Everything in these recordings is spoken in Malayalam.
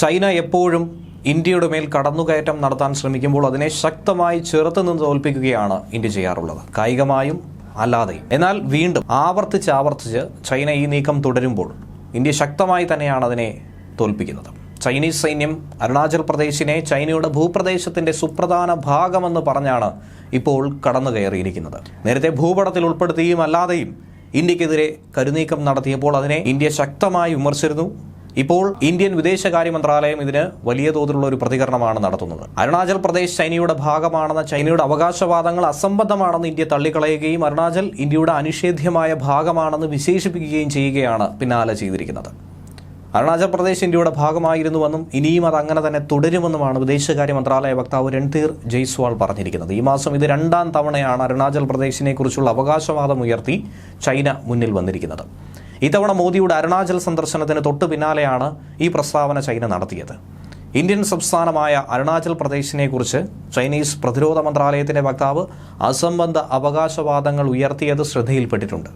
ചൈന എപ്പോഴും ഇന്ത്യയുടെ മേൽ കടന്നുകയറ്റം നടത്താൻ ശ്രമിക്കുമ്പോൾ അതിനെ ശക്തമായി ചെറുത്ത് നിന്ന് തോൽപ്പിക്കുകയാണ് ഇന്ത്യ ചെയ്യാറുള്ളത്. കായികമായും അല്ലാതെ എന്നാൽ വീണ്ടും ആവർത്തിച്ച് ആവർത്തിച്ച് ചൈന ഈ നീക്കം തുടരുമ്പോൾ ഇന്ത്യ ശക്തമായി തന്നെയാണ് അതിനെ തോൽപ്പിക്കുന്നത്. ചൈനീസ് സൈന്യം അരുണാചൽ പ്രദേശിനെ ചൈനയുടെ ഭൂപ്രദേശത്തിന്റെ സുപ്രധാന ഭാഗമെന്ന് പറഞ്ഞാണ് ഇപ്പോൾ കടന്നു കയറിയിരിക്കുന്നത് നേരത്തെ ഭൂപടത്തിൽ ഉൾപ്പെടുത്തിയും അല്ലാതെയും ഇന്ത്യക്കെതിരെ കരുനീക്കം നടത്തിയപ്പോൾ അതിനെ ഇന്ത്യ ശക്തമായി വിമർശിച്ചിരുന്നു. ഇപ്പോൾ ഇന്ത്യൻ വിദേശകാര്യ മന്ത്രാലയം ഇതിന് വലിയ തോതിലുള്ള ഒരു പ്രതികരണമാണ് നടത്തുന്നത്. അരുണാചൽ പ്രദേശ് ചൈനയുടെ ഭാഗമാണെന്ന ചൈനയുടെ അവകാശവാദങ്ങൾ അസംബന്ധമാണെന്ന് ഇന്ത്യ തള്ളിക്കളയുകയും അരുണാചൽ ഇന്ത്യയുടെ അനിഷേധ്യമായ ഭാഗമാണെന്ന് വിശേഷിപ്പിക്കുകയും ചെയ്യുകയാണ് പിന്നാലെ ചെയ്തിരിക്കുന്നത്. അരുണാചൽ പ്രദേശ് ഇന്ത്യയുടെ ഭാഗമായിരുന്നുവെന്നും ഇനിയും അത് അങ്ങനെ തന്നെ തുടരുമെന്നുമാണ് വിദേശകാര്യ മന്ത്രാലയ വക്താവ് രൺധീർ ജയ്സ്വാൾ പറഞ്ഞിരിക്കുന്നത്. ഈ മാസം ഇത് രണ്ടാം തവണയാണ് അരുണാചൽ പ്രദേശിനെക്കുറിച്ചുള്ള അവകാശവാദം ഉയർത്തി ചൈന മുന്നിൽ വന്നിരിക്കുന്നത്. ഇത്തവണ മോദിയുടെ അരുണാചൽ സന്ദർശനത്തിന് തൊട്ടു പിന്നാലെയാണ് ഈ പ്രസ്താവന ചൈന നടത്തിയത്. ഇന്ത്യൻ സംസ്ഥാനമായ അരുണാചൽ പ്രദേശിനെ കുറിച്ച് ചൈനീസ് പ്രതിരോധ മന്ത്രാലയത്തിന്റെ വക്താവ് അസംബന്ധ അവകാശവാദങ്ങൾ ഉയർത്തിയത് ശ്രദ്ധയിൽപ്പെട്ടിട്ടുണ്ട്.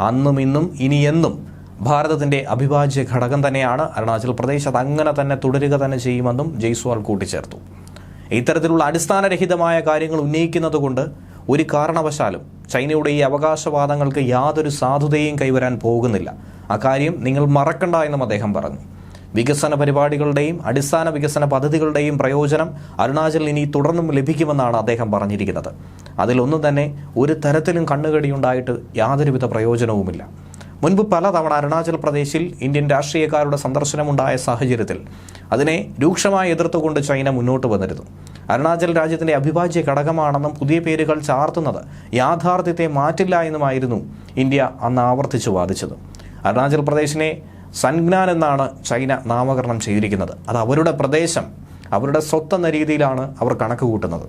അന്നും ഇന്നും ഇനിയെന്നും ഭാരതത്തിന്റെ അവിഭാജ്യ ഘടകം തന്നെയാണ് അരുണാചൽ പ്രദേശ്. അതങ്ങനെ തന്നെ തുടരുക തന്നെ ചെയ്യുമെന്നും ജയ്സ്വാൾ കൂട്ടിച്ചേർത്തു. ഇത്തരത്തിലുള്ള അടിസ്ഥാനരഹിതമായ കാര്യങ്ങൾ ഉന്നയിക്കുന്നത് കൊണ്ട് ഒരു കാരണവശാലും ചൈനയുടെ ഈ അവകാശവാദങ്ങൾക്ക് യാതൊരു സാധുതയും കൈവരാൻ പോകുന്നില്ല. അക്കാര്യം നിങ്ങൾ മറക്കണ്ട എന്നും അദ്ദേഹം പറഞ്ഞു. വികസന പരിപാടികളുടെയും അടിസ്ഥാന വികസന പദ്ധതികളുടെയും പ്രയോജനം അരുണാചൽ ഇനി തുടർന്നും ലഭിക്കുമെന്നാണ് അദ്ദേഹം പറഞ്ഞിരിക്കുന്നത്. അതിലൊന്നും തന്നെ ഒരു തരത്തിലും കണ്ണുകടിയുണ്ടായിട്ട് യാതൊരുവിധ പ്രയോജനവുമില്ല. മുൻപ് പലതവണ അരുണാചൽ പ്രദേശിൽ ഇന്ത്യൻ രാഷ്ട്രീയക്കാരുടെ സന്ദർശനമുണ്ടായ സാഹചര്യത്തിൽ അതിനെ രൂക്ഷമായി എതിർത്തുകൊണ്ട് ചൈന മുന്നോട്ട് വന്നിരുന്നു. അരുണാചൽ രാജ്യത്തിന്റെ അവിഭാജ്യ ഘടകമാണെന്നും പുതിയ പേരുകൾ ചാർത്തുന്നത് യാഥാർത്ഥ്യത്തെ മാറ്റില്ല എന്നുമായിരുന്നു ഇന്ത്യ അന്ന് ആവർത്തിച്ചു വാദിച്ചത്. അരുണാചൽ പ്രദേശിനെ സൻഗ്നാൻ എന്നാണ് ചൈന നാമകരണം ചെയ്തിരിക്കുന്നത്. അത് അവരുടെ പ്രദേശം അവരുടെ സ്വത്തെന്ന രീതിയിലാണ് അവർ കണക്ക് കൂട്ടുന്നത്.